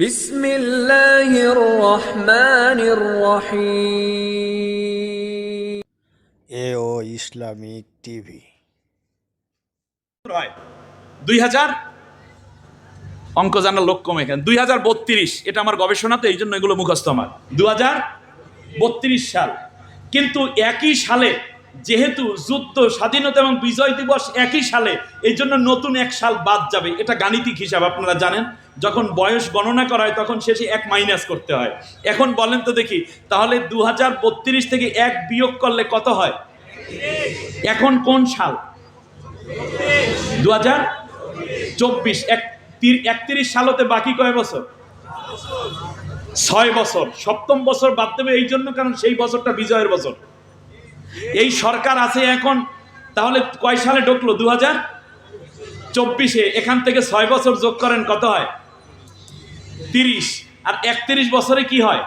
বিসমিল্লাহির রহমানির রহিম। এ ও Islamic TV. রায় দুই হাজার অঙ্ক জানার লোক কমে কেন দুই হাজার বত্রিশ এটা আমার গবেষণাতে এই জন্য এগুলো মুখস্থ আমার। দু হাজার বত্রিশ সাল। কিন্তু একই সালে যেহেতু যুদ্ধ স্বাধীনতা এবং বিজয় দিবস একই সালে এই জন্য নতুন এক সাল বাদ যাবে। এটা গাণিতিক হিসাব আপনারা জানেন। যখন বয়স গণনা করা হয় তখন শেষে এক মাইনাস করতে হয়। এখন বলেন তো দেখি, তাহলে দু হাজার বত্রিশ থেকে এক বিয়োগ করলে কত হয়? এখন কোন সাল? দু হাজার চব্বিশ একত্রিশ সালতে বাকি কয় বছর? ছয় বছর। সপ্তম বছর বাদ দেবে এই জন্য, কারণ সেই বছরটা বিজয়ের বছর। এই সরকার আছে এখন, তাহলে কয় সালে ঢুকলো? দু হাজার চব্বিশে। এখান থেকে ছয় বছর যোগ করেন, কত হয়? তিরিশ। আর একত্রিশ বছরে কি হয়?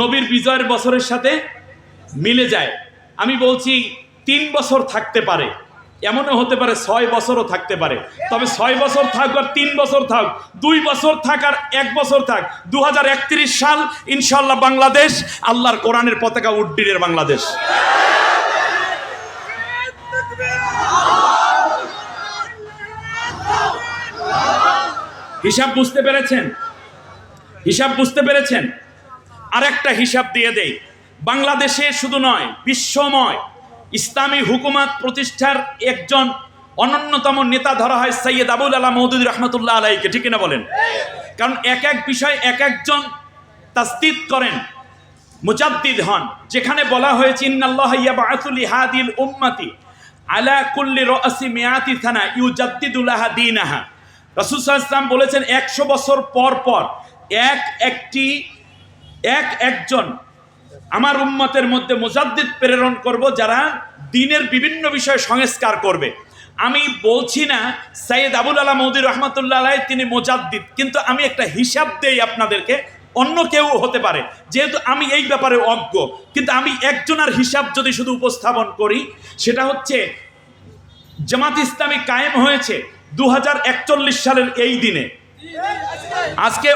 নবীর বিজয়ের বছরের সাথে মিলে যায়। আমি বলছি তিন বছর থাকতে পারে। এমনও হতে পারে ছয় বছরও থাকতে পারে। তবে ছয় বছর থাক আর তিন বছর থাক, দুই বছর থাক আর এক বছর থাক দু সাল ইনশাল্লাহ বাংলাদেশ, আল্লাহর কোরআনের পতাকা উড্ডিনের বাংলাদেশ। হিসাব বুঝতে পেরেছেন? হিসাব বুঝতে পেরেছেন? আর একটা হিসাব দিয়ে দেই। বাংলাদেশে শুধু নয়, বিশ্বময় ইসলামী হুকুমাত প্রতিষ্ঠার একজন অনন্যতম নেতা ধরা হয় সৈয়দ আবুল আলাহ মৌদুদ রহমতুল্লাহ আলাইকে, ঠিক না বলেন? কারণ এক এক বিষয় এক একজন তাস্তিদ করেন, মুজাদ্দিদ হন। যেখানে বলা হয়েছে, ইন্নাল্লাহ ইয়াবআসু লিহাদিল উম্মতি আলা কুল্লি রাসি মিয়াতি থানা ইউজাদ্দিদুলাহা দীনাহা। রাসূল সাল্লাল্লাহু ওয়াসাল্লাম বলেছেন 100 বছর পর পর এক একটি, এক একজন আমার উম্মতের মধ্যে মুজাদ্দিদ প্রেরণ করব যারা দিনের বিভিন্ন বিষয় সংস্কার করবে। আমি বলছি না, সাইয়েদ আবুল আলা মৌদি রহমতুল্লাহ আলাই তিনি মোজাদ্দিদ, কিন্তু আমি একটা হিসাব দেই আপনাদেরকে, অন্য কেউ হতে পারে। যেহেতু আমি এই ব্যাপারে অজ্ঞ, কিন্তু আমি একজনের হিসাব যদি শুধু উপস্থাপন করি, সেটা হচ্ছে জামাত ইসলামী কায়েম হয়েছে দু হাজার একচল্লিশ সালের এই দিনে। আজকে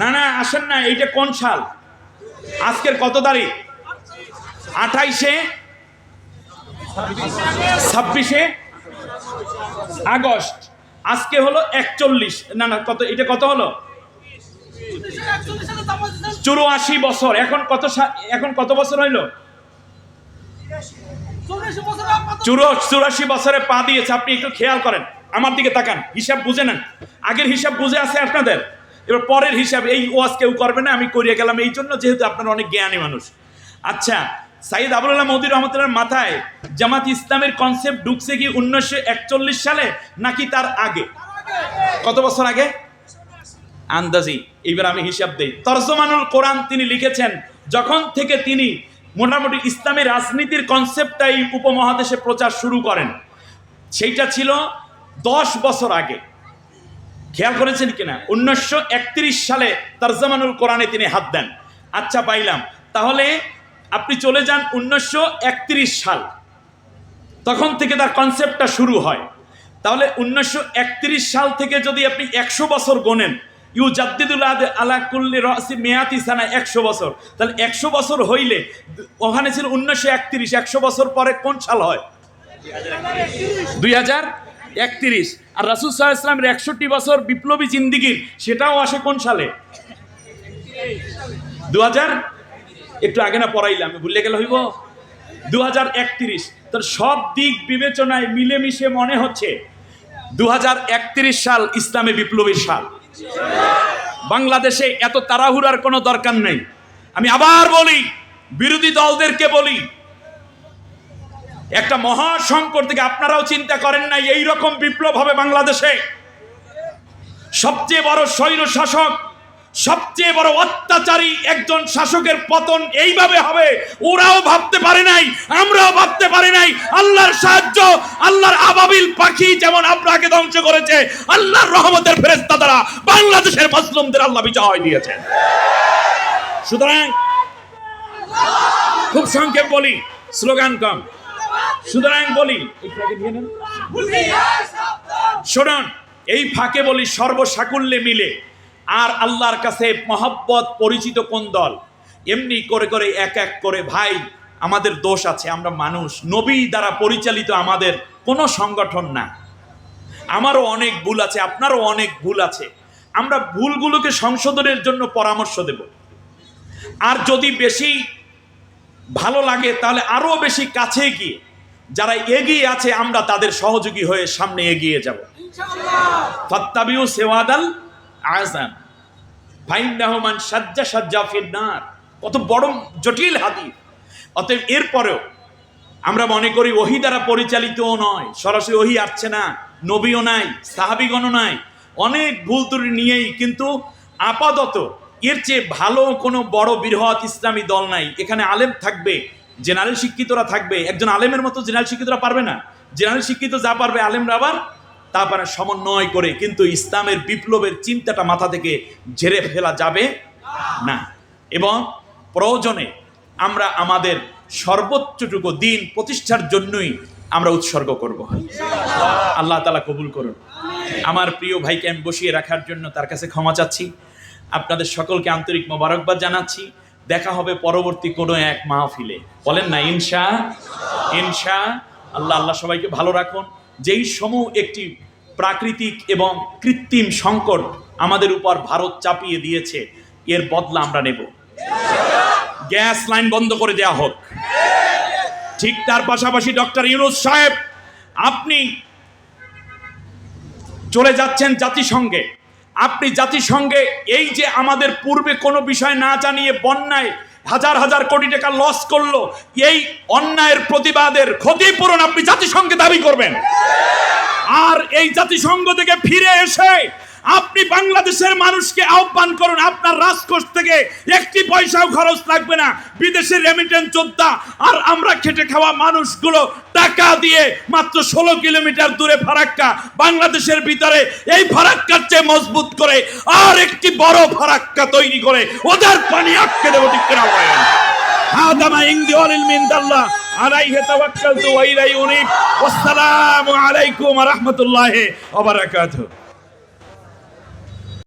না না আসেন না এইটা কোন সাল? আজকের কত তারিখ? আঠাইশে? ছাব্বিশে? আগস্ট। আজকে হলো একচল্লিশ। না না কত এটা কত হলো? চুরাশি বছর। এখন কত এখন কত বছর হইল? চুরো চুরাশি বছরে পা দিয়েছে। আপনি একটু খেয়াল করেন। আমার দিকে তাকান, হিসাব বুঝে নেন। আগের হিসাব বুঝে আছে আপনাদের। এবার পরের হিসাব, এই ওয়াজ কেউ করবে না, আমি করিয়ে গেলাম। এই জন্য যেহেতু আপনারা অনেক জ্ঞানী মানুষ। আচ্ছা সাইদ আবুল্লাহ মৌদি রহমতুল্লাহ মাথায় জামাত ইসলামের কনসেপ্ট ঢুকছে কি উনিশশো একচল্লিশ সালে, নাকি তার আগে? কত বছর আগে? আন্দাজি। এইবার আমি হিসাব দেই। তর্জমানুল কোরআন তিনি লিখেছেন, যখন থেকে তিনি মোটামুটি ইসলামী রাজনীতির কনসেপ্টটা এই উপমহাদেশে প্রচার শুরু করেন, সেইটা ছিল দশ বছর আগে। খেয়াল করেছেন কিনা? উনিশশো একত্রিশ সালে তর্জমানুল কোরআনে তিনি হাত দেন। আচ্ছা পাইলাম। তাহলে আপনি চলে যান উনিশশো একত্রিশ সাল। তখন থেকে তার কনসেপ্টটা শুরু হয়। তাহলে উনিশশো একত্রিশ সাল থেকে যদি আপনি একশো বছর গোনেন ইউ জাদ্দিদুল আলাকুল্লি আলা রসি মেয়াতি সানা একশো বছর। তাহলে একশো বছর হইলে ওখানে ছিল উনিশশো একত্রিশ। একশো বছর পরে কোন সাল হয়? দুই হাজার একত্রিশ। আর রাসুল সাহা ইসলামের একষট্টি বছর বিপ্লবী জিন্দিগির, সেটাও আসে কোন সালে? দু হাজার একটু আগে না পড়াইলাম ভুলে গেলে হইব? দু হাজার একত্রিশ। তোর সব দিক বিবেচনায় মিলেমিশে মনে হচ্ছে দু হাজার একত্রিশ সাল ইসলামী বিপ্লবীর সাল। বাংলাদেশে এত তাড়াহুড়ার কোনো দরকার নেই। আমি আবার বলি, বিরোধী দলদেরকে বলি একটা মহা সংকট থেকে আপনারাও চিন্তা করেন না এই রকম বিপ্লব হবে বাংলাদেশে সবচেয়ে বড় স্বৈর শাসক, সবচেয়ে বড় অত্যাচারী একজন শাসকের পতন এইভাবে হবে, ওরাও ভাবতে পারে নাই, আমরাও ভাবতে পারি নাই, আল্লাহর সাহায্য, আল্লাহর আবাবিল পাখি যেমন আপনাকে ধ্বংস করেছে, আল্লাহর রহমতের ফেরেস্তা দ্বারা বাংলাদেশের মুসলিমদের আল্লাহ বিজয় দিয়েছেন সুতরাং, খুব সংক্ষেপ বলি, স্লোগান কম। সুতরাং বলি। শুনুন, এই ফাঁকে বলি সর্বসাকুল্যে মিলে, আর আল্লাহর কাছে মহব্বত পরিচিত কোন দল? এমনি করে করে এক এক করে, ভাই, আমাদের দোষ আছে, আমরা মানুষ। নবী দ্বারা পরিচালিত আমাদের কোনো সংগঠন না। আমারও অনেক ভুল আছে, আপনারও অনেক ভুল আছে। আমরা ভুলগুলোকে সংশোধনের জন্য পরামর্শ দেব। আর যদি বেশি ভালো লাগে, তাহলে আরও বেশি কাছে গিয়ে যারা এগিয়ে আছে আমরা তাদের সহযোগী হয়ে সামনে এগিয়ে যাব। ফাত্তাবিউ সেওয়াদাল আজান ফাইন্দাহমান সাজ্জা সাজ্জা ফিন্নার। কত বড় জটিল হাদিস। অতএব এরপরেও আমরা মনে করি ওহি দ্বারা পরিচালিতও নয়। সরাসরি ওহি আসছে না। নবীও নাই সাহাবিগণও নাই। অনেক ভুল ত্রুটি নিয়েই কিন্তু আপাতত এর চেয়ে ভালো কোনো বড় বৃহৎ ইসলামী দল নাই। এখানে আলেম থাকবে জেনারেল শিক্ষিতরা থাকবে, একজন আলেমের মতো জেনারেল শিক্ষিতরা পারবে না। জেনারেল শিক্ষিত যা পারবে, আলেমরা আবার তা পারে সমন্বয় করে, কিন্তু ইসলামের বিপ্লবের চিন্তাটা মাথা থেকে ঝেড়ে ফেলা যাবে না। এবং প্রয়োজনে আমরা আমাদের সর্বোচ্চটুকু দিন প্রতিষ্ঠার জন্যই আমরা উৎসর্গ করব। আল্লাহ তালা কবুল করুন। আমার প্রিয় ভাইকে আমি বসিয়ে রাখার জন্য তার কাছে ক্ষমা চাচ্ছি। আপনাদের সকলকে আন্তরিক মোবারকবাদ জানাচ্ছি। দেখা হবে পরবর্তী কোনো এক মাহফিলে। বলেন না, ইনশা ইনশা, আল্লাহ আল্লাহ সবাইকে ভালো রাখুন। যেই সমূহ একটি প্রাকৃতিক এবং কৃত্রিম সংকট আমাদের উপর ভারত চাপিয়ে দিয়েছে, এর বদলা আমরা নেব। গ্যাস লাইন বন্ধ করে দেওয়া হোক। ঠিক তার পাশাপাশি ডক্টর ইউনুস সাহেব, আপনি চলে যাচ্ছেন জাতিসংঘে। আপনি জাতিসংঘে এই যে আমাদের পূর্বে কোনো বিষয় না জানিয়ে বন্যায় হাজার হাজার কোটি টাকা লস করল, এই অন্যায়ের প্রতিবাদের ক্ষতিপূরণ আপনি জাতিসংঘে দাবি করবেন। আর এই জাতিসংঘ থেকে ফিরে এসে আপনি বাংলাদেশের মানুষকে আহ্বান করুন আপনার রাজকোষ থেকে একটি পয়সাও খরচ লাগবে না বিদেশের রেমিটেন্স যোদ্ধা আর আমরা খেটে খাওয়া মানুষগুলো টাকা দিয়ে মাত্র ষোলো কিলোমিটার দূরে ফারাক্কা বাংলাদেশের ভিতরে এই ফারাক্কার চেয়ে মজবুত করে আর একটি বড় ফারাক্কা তৈরি করে ওদের পানি আটকে দেবো ঠিক কেনা বলেন هذا ما عندي وللم عند الله عليه توكلت وإليه أنيب والسلام عليكم ورحمة الله وبركاته